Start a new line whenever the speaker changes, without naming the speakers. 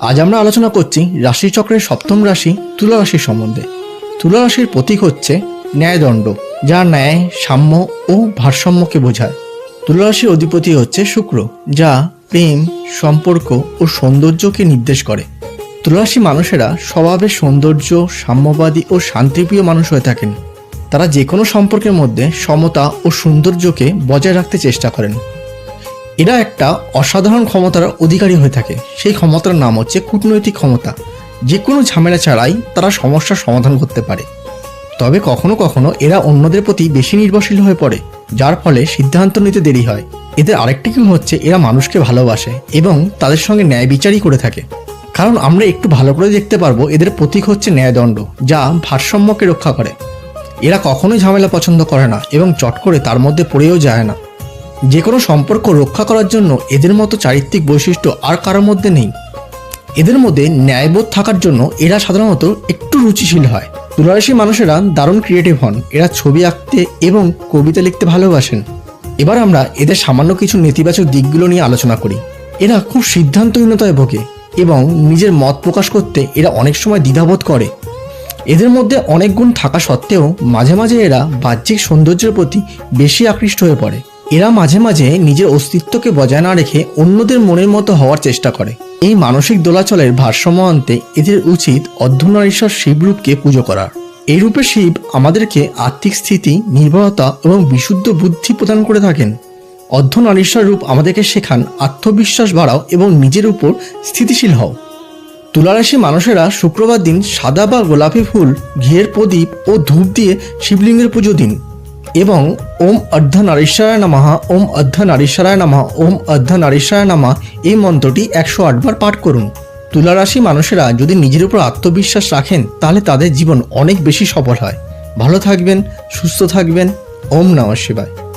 আজ আমরা আলোচনা করছি রাশিচক্রের সপ্তম রাশি তুলা রাশির সম্বন্ধে। তুলা রাশির প্রতীক হচ্ছে ন্যায়দণ্ড যা ন্যায়, সাম্য ও ভারসাম্যকে বোঝায়। তুলা রাশির অধিপতি হচ্ছে শুক্র, যা প্রেম, সম্পর্ক ও সৌন্দর্যকে নির্দেশ করে। তুলারাশি মানুষেরা স্বভাবে সৌন্দর্য, সাম্যবাদী ও শান্তিপ্রিয় মানুষ হয়ে থাকেন। তারা যে কোনো সম্পর্কের মধ্যে সমতা ও সৌন্দর্যকে বজায় রাখতে চেষ্টা করেন। এরা একটা অসাধারণ ক্ষমতার অধিকারী হয়ে থাকে। সেই ক্ষমতার নাম হচ্ছে কূটনৈতিক ক্ষমতা। যে কোনো ঝামেলা ছাড়াই তারা সমস্যার সমাধান করতে পারে। তবে কখনো কখনো এরা অন্যদের প্রতি বেশি নির্ভরশীল হয়ে পড়ে, যার ফলে সিদ্ধান্ত নিতে দেরি হয়। এদের আরেকটি গুণ হচ্ছে এরা মানুষকে ভালোবাসে এবং তাদের সঙ্গে ন্যায় বিচারই করে থাকে। কারণ আমরা একটু ভালো করে দেখতে পারব এদের প্রতীক হচ্ছে ন্যায়দণ্ড, যা ভারসাম্যকে রক্ষা করে। এরা কখনোই ঝামেলা পছন্দ করে না এবং চট করে তার মধ্যে পড়েও যায় না। যে কোনো সম্পর্ক রক্ষা করার জন্য এদের মতো চারিত্রিক বৈশিষ্ট্য আর কারোর মধ্যে নেই। এদের মধ্যে ন্যায়বোধ থাকার জন্য এরা সাধারণত একটু রুচিশীল হয়। তুলারাশি মানুষেরা দারুণ ক্রিয়েটিভ হন। এরা ছবি আঁকতে এবং কবিতা লিখতে ভালোবাসেন। এবার আমরা এদের সামান্য কিছু নেতিবাচক দিকগুলো নিয়ে আলোচনা করি। এরা খুব সিদ্ধান্তহীনতায় ভোগে এবং নিজের মত প্রকাশ করতে এরা অনেক সময় দ্বিধাবোধ করে। এদের মধ্যে অনেক গুণ থাকা সত্ত্বেও মাঝে মাঝে এরা বাহ্যিক সৌন্দর্যের প্রতি বেশি আকৃষ্ট হয়ে পড়ে। এরা মাঝে মাঝে নিজের অস্তিত্বকে বজায় না রেখে অন্যদের মনের মতো হওয়ার চেষ্টা করে। এই মানসিক দোলাচলের ভারসাম্য আনতে এদের উচিত অর্ধনারীশ্বর শিবরূপকে পুজো করা এই রূপে শিব আমাদেরকে আর্থিক স্থিতি নির্ভরতা এবং বিশুদ্ধ বুদ্ধি প্রদান করে থাকেন। অর্ধনারীশ্বর রূপ আমাদেরকে শেখান আত্মবিশ্বাস বাড়াও এবং নিজের উপর স্থিতিশীল হও। তুলারাশি মানুষেরা শুক্রবার দিন সাদা বা গোলাপি ফুল, ঘিয়ের প্রদীপ ও ধূপ দিয়ে শিবলিঙ্গের পুজো দিন। এবং ওম অর্ধ নারীশ্বরায় নামাহা ওম অর্ধ নারীশ্বরায় নামা, ওম অর্ধ নারীশ্বরায় নামা এই মন্ত্রটি একশো আটবার পাঠ করুন। তুলারাশি মানুষেরা যদি নিজের উপর আত্মবিশ্বাস রাখেন, তাহলে তাদের জীবন অনেক বেশি সফল হয়। ভালো থাকবেন, সুস্থ থাকবেন। ওম নমঃ শিবায়।